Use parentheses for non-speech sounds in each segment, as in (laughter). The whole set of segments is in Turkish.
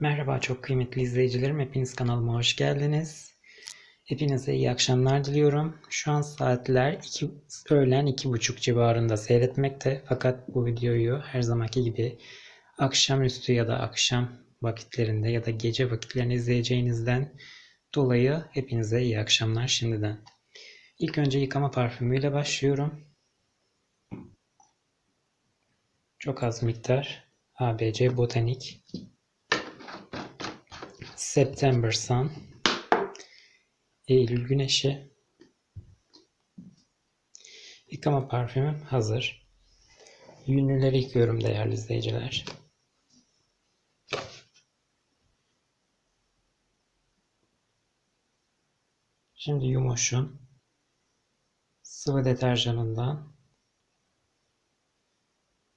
Merhaba çok kıymetli izleyicilerim. Hepiniz kanalıma hoş geldiniz. Hepinize iyi akşamlar diliyorum. Şu an saatler 2, öğlen 2.30 civarında seyretmekte. Fakat bu videoyu her zamanki gibi akşamüstü ya da akşam vakitlerinde ya da gece vakitlerinde izleyeceğinizden dolayı hepinize iyi akşamlar şimdiden. İlk önce yıkama parfümüyle başlıyorum. Çok az miktar ABC Botanik September Sun Eylül Güneşi Yıkama parfümüm hazır. Yünlüleri yıkıyorum değerli izleyiciler. Şimdi Yumoş'un sıvı deterjanından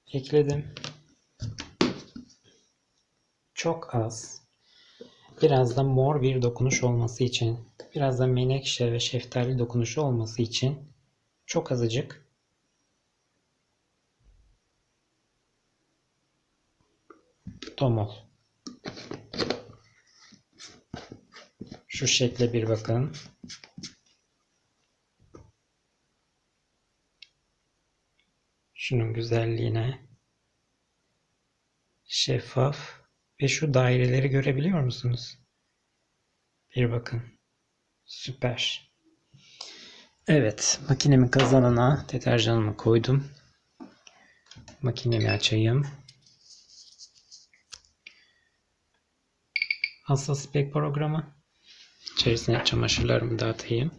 ekledim. Çok az. Biraz da mor bir dokunuş olması için, biraz da menekşe ve şeftali dokunuşu olması için çok azıcık domol. Şu şekle bir bakın. Şunun güzelliğine şeffaf ve şu daireleri görebiliyor musunuz? Bir bakın. Süper. Evet, makinemin kazanına deterjanımı koydum. Makinemi açayım. Hassas ipek programı. İçerisine çamaşırlarımı dağıtayım.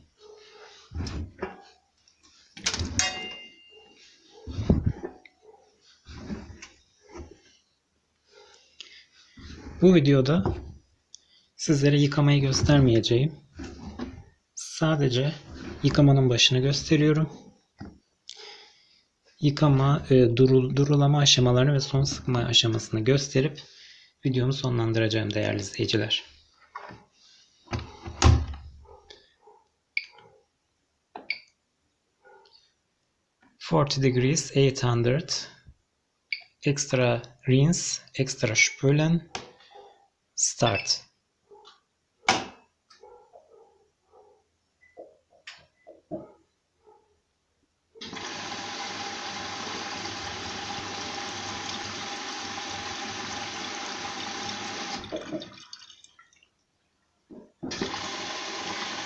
Bu videoda sizlere yıkamayı göstermeyeceğim. Sadece yıkamanın başını gösteriyorum. Yıkama, e, durul, durulama aşamalarını ve son sıkma aşamasını gösterip videomu sonlandıracağım değerli izleyiciler. Forty degrees 800 extra rinse, extra spülen, start.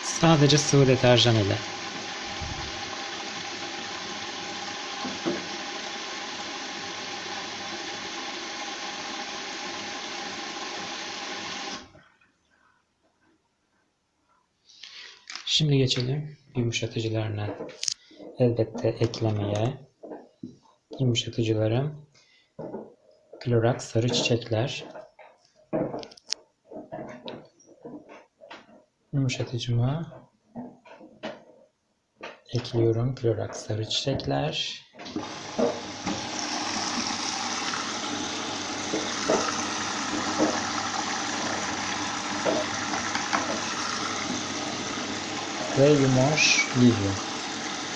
Sadece sıvı deterjan ile. Şimdi geçelim yumuşatıcılarına. Elbette eklemeye. Yumuşatıcılarım Clorox sarı çiçekler. Yumuşatıcımı ekliyorum. Clorox sarı çiçekler. Ve Yumoş Livio.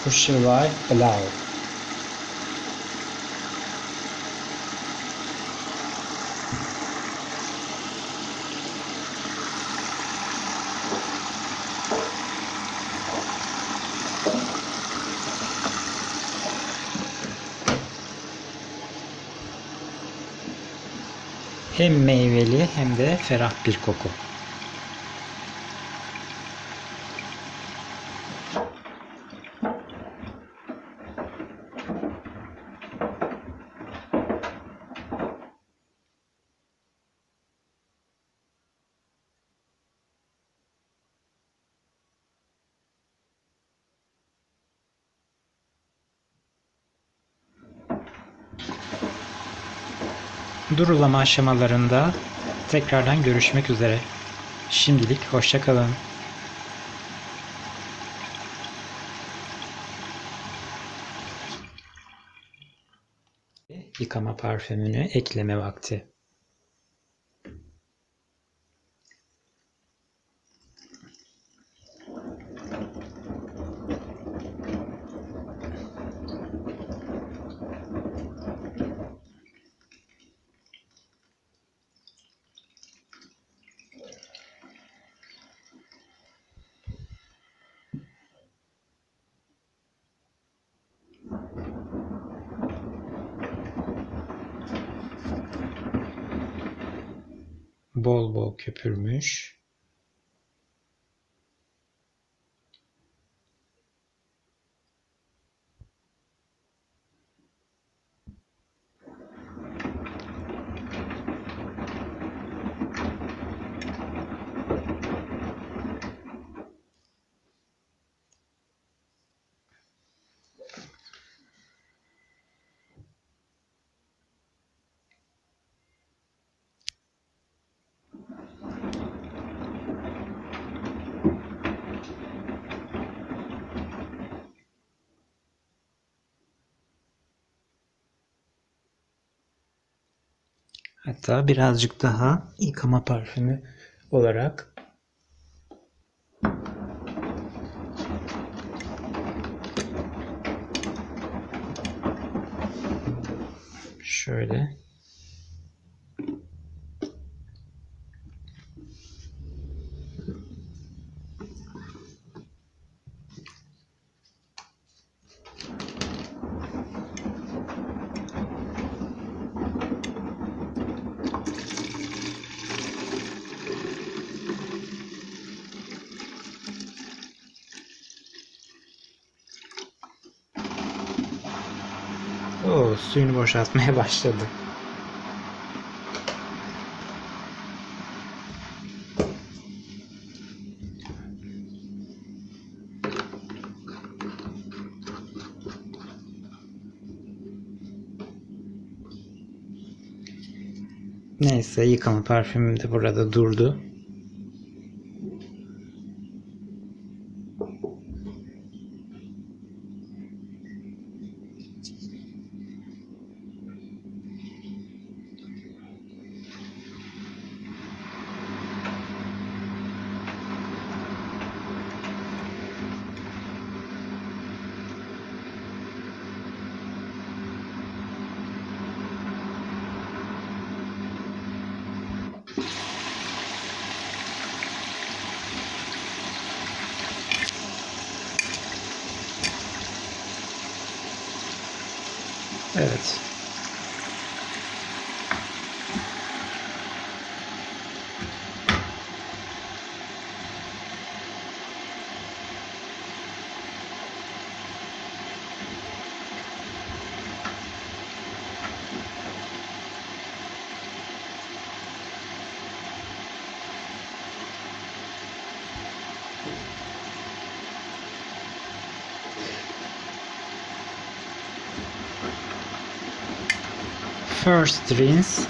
Kuşçıvay Blau. Hem meyveli hem de ferah bir koku. Durulama aşamalarında tekrardan görüşmek üzere. Şimdilik hoşçakalın. Yıkama parfümünü ekleme vakti. Bol bol köpürmüş. Hatta birazcık daha yıkama parfümü olarak. Şöyle o suyunu boşaltmaya (laughs) başladı. Neyse yıkama parfümüm de burada durdu. Evet. First rinse.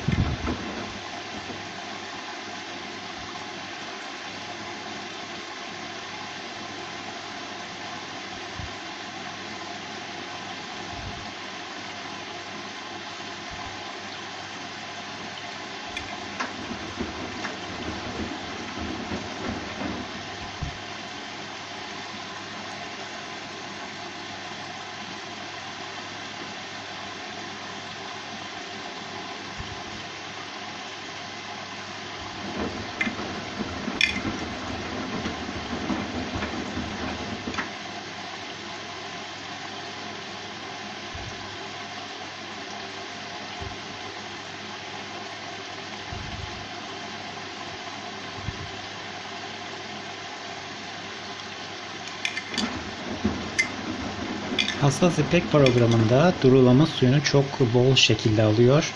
Hassas İpek programında durulama suyunu çok bol şekilde alıyor.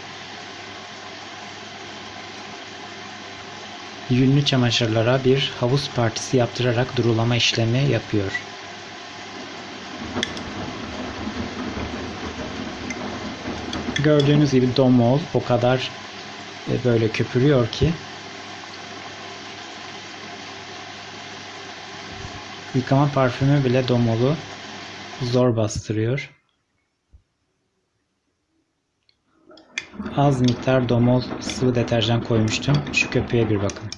Yünlü çamaşırlara bir havuz partisi yaptırarak durulama işlemi yapıyor. Gördüğünüz gibi domol o kadar e, böyle köpürüyor ki yıkama parfümü bile domolu zor bastırıyor. Az miktar domol sıvı deterjan koymuştum. Şu köpüğe bir bakın.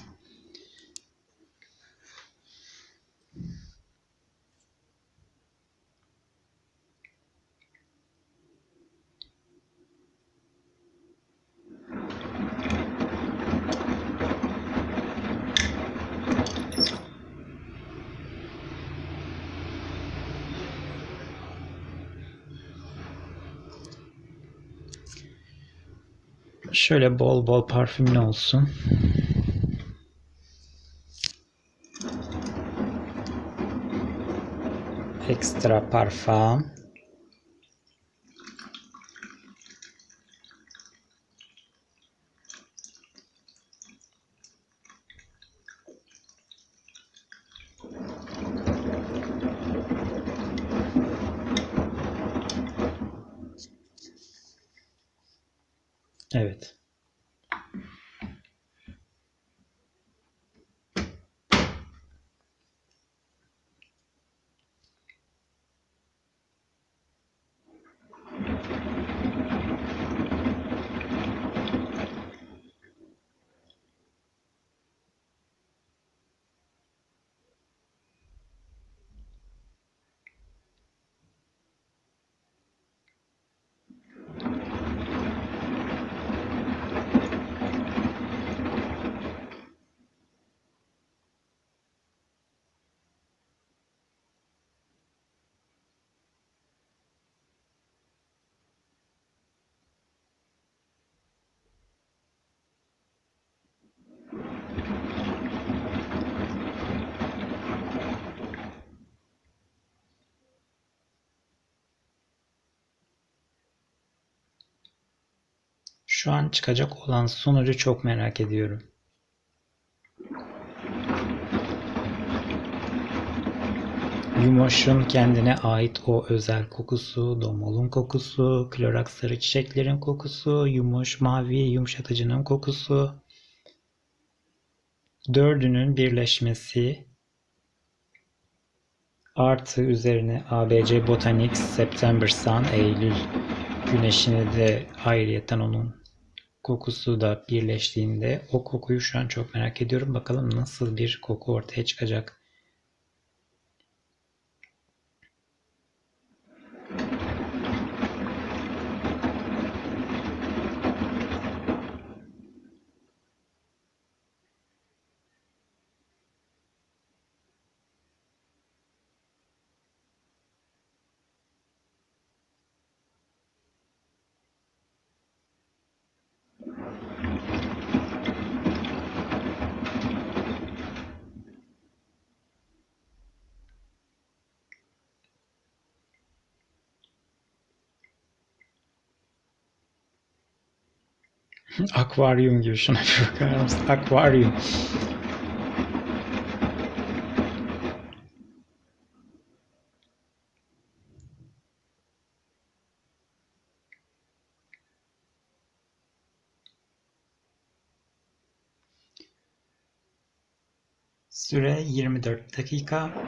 Şöyle bol bol parfümlü olsun. Ekstra parfüm. Evet. Şu an çıkacak olan sonucu çok merak ediyorum. Yumoş'un kendine ait o özel kokusu, domolun kokusu, klorak sarı çiçeklerin kokusu, Yumoş mavi yumuşatıcının kokusu. Dördünün birleşmesi artı üzerine ABC Botanics September Sun Eylül güneşini de ayrıyeten onun kokusu da birleştiğinde o kokuyu şu an çok merak ediyorum. Bakalım nasıl bir koku ortaya çıkacak. Akvaryum gibi şuna bir bakar mısın? Akvaryum. Süre 24 dakika.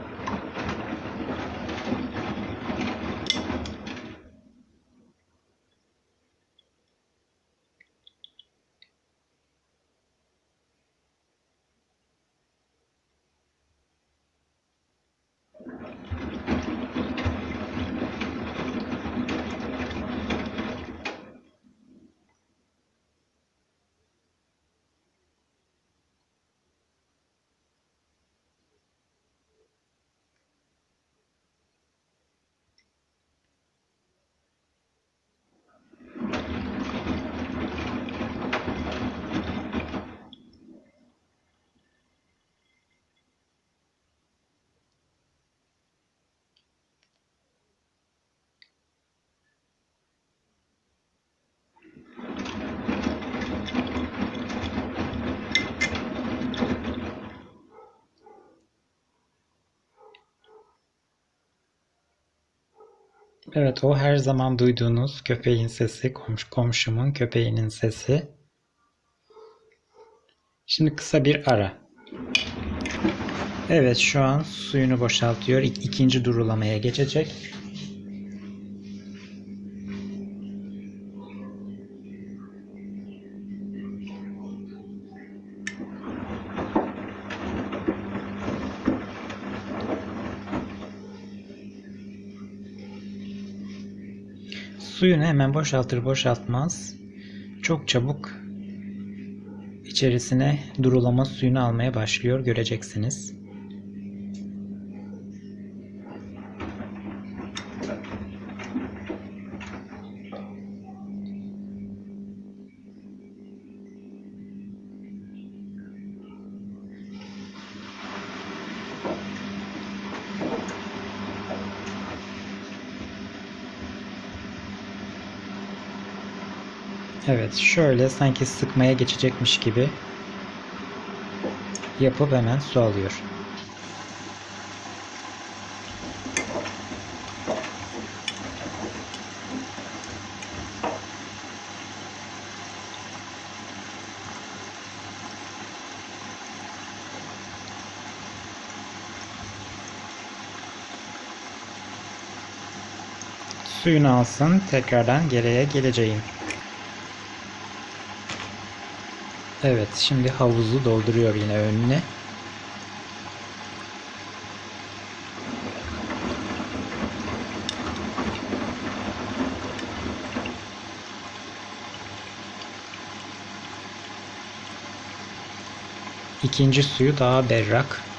Evet o her zaman duyduğunuz köpeğin sesi, komş komşumun köpeğinin sesi. Şimdi kısa bir ara. Evet şu an suyunu boşaltıyor. İk ikinci durulamaya geçecek. Suyunu hemen boşaltır boşaltmaz çok çabuk içerisine durulama suyunu almaya başlıyor göreceksiniz. Evet şöyle sanki sıkmaya geçecekmiş gibi yapıp hemen su alıyor. Suyunu alsın tekrardan geriye geleceğim. Evet şimdi havuzu dolduruyor yine önüne. İkinci suyu daha berrak.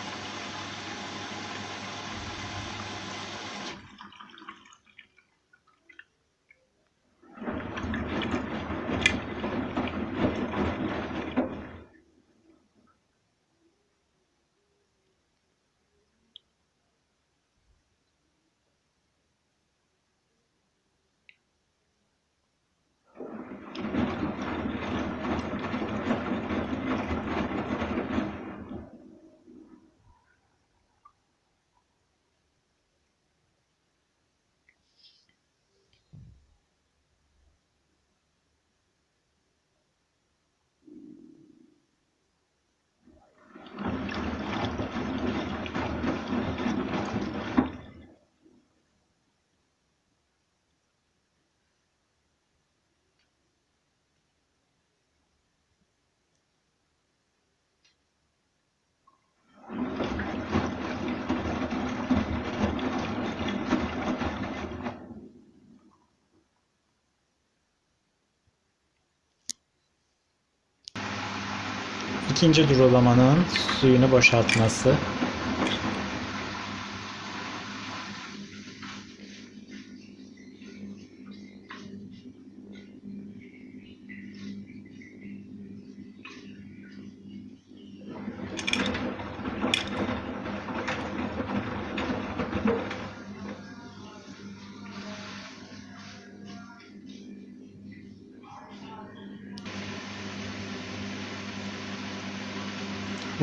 İkinci durulamanın suyunu boşaltması.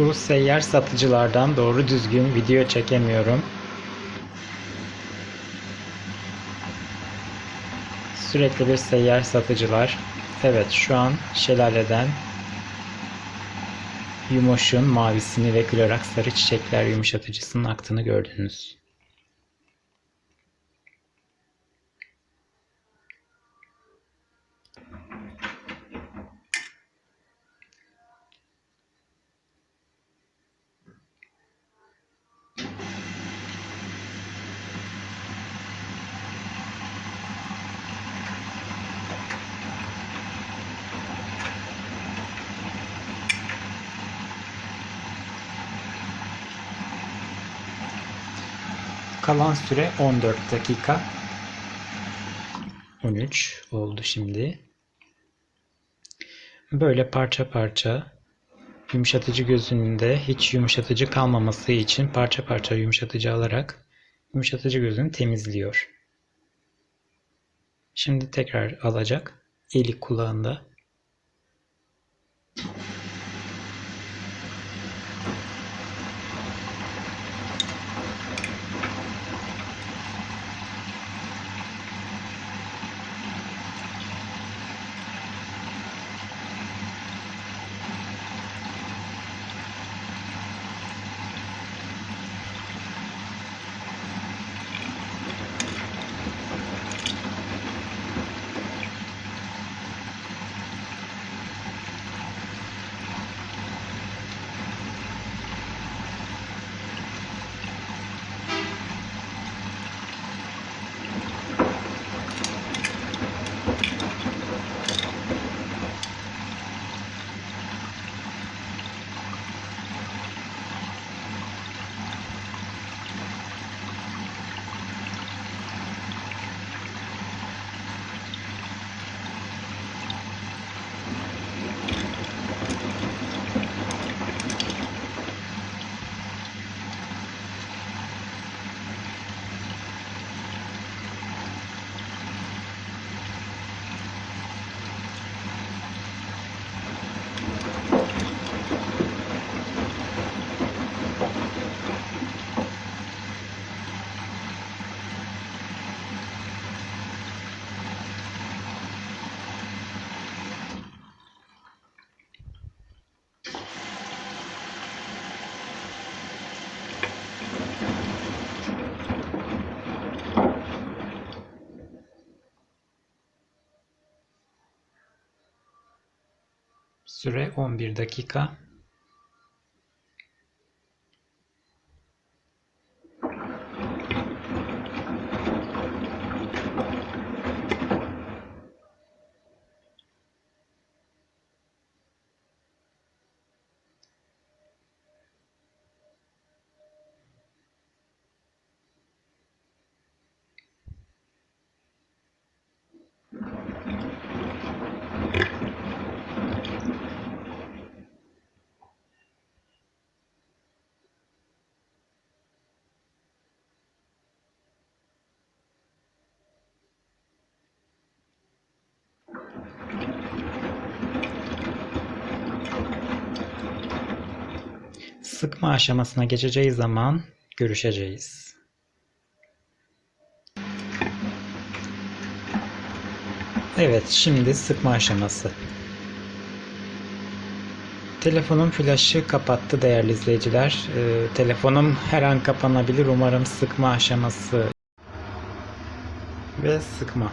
Bu seyyar satıcılardan doğru düzgün video çekemiyorum. Sürekli bir seyyar satıcılar. Evet şu an şelaleden Yumoş'un mavisini ve Glorax sarı çiçekler yumuşatıcısının aktığını gördünüz. Kalan süre 14 dakika. 13 oldu şimdi. Böyle parça parça yumuşatıcı gözünde hiç yumuşatıcı kalmaması için parça parça yumuşatıcı alarak yumuşatıcı gözünü temizliyor. Şimdi tekrar alacak. Eli kulağında. Süre 11 dakika. Sıkma aşamasına geçeceği zaman görüşeceğiz. Evet, şimdi sıkma aşaması. Telefonum flaşı kapattı değerli izleyiciler. Ee, telefonum her an kapanabilir. Umarım sıkma aşaması ve sıkma.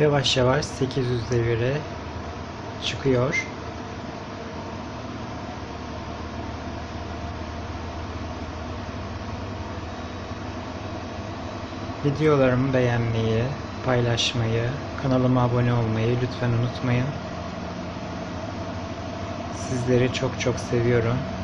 Yavaş yavaş 800 devire çıkıyor. Videolarımı beğenmeyi, paylaşmayı, kanalıma abone olmayı lütfen unutmayın. Sizleri çok çok seviyorum.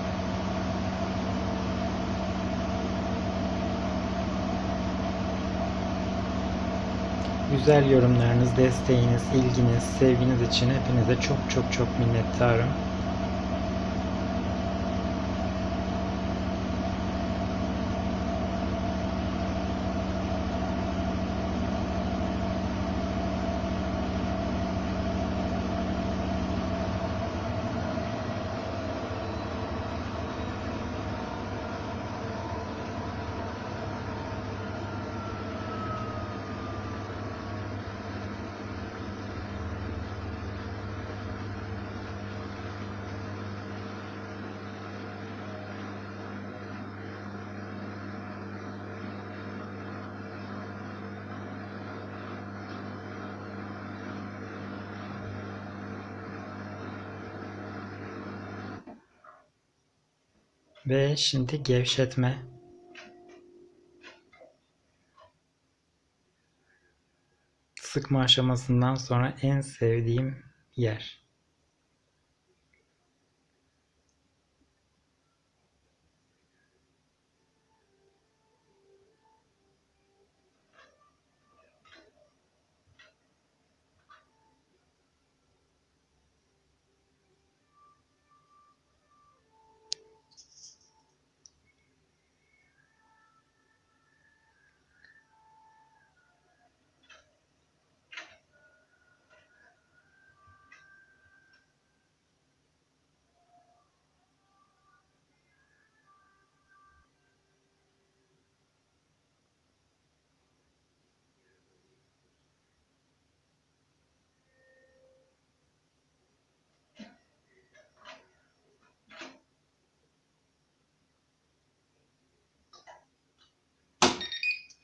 Güzel yorumlarınız, desteğiniz, ilginiz, sevginiz için hepinize çok çok çok minnettarım. Ve şimdi gevşetme. Sıkma aşamasından sonra en sevdiğim yer.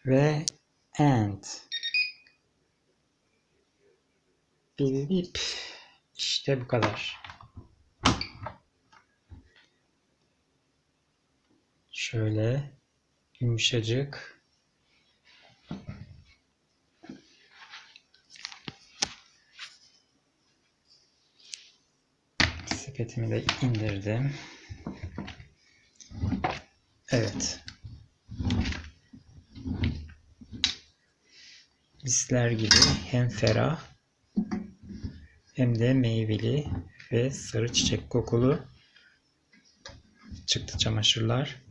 Ve. Bip bip. İşte bu kadar. Şöyle yumuşacık. Sepetimi de indirdim. Evet. Misler gibi hem ferah hem de meyveli ve sarı çiçek kokulu çıktı çamaşırlar.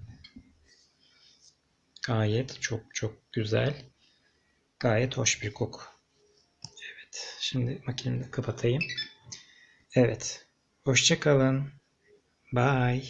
Gayet çok çok güzel. Gayet hoş bir koku. Evet. Şimdi makinemi kapatayım. Evet. Hoşça kalın. Bye.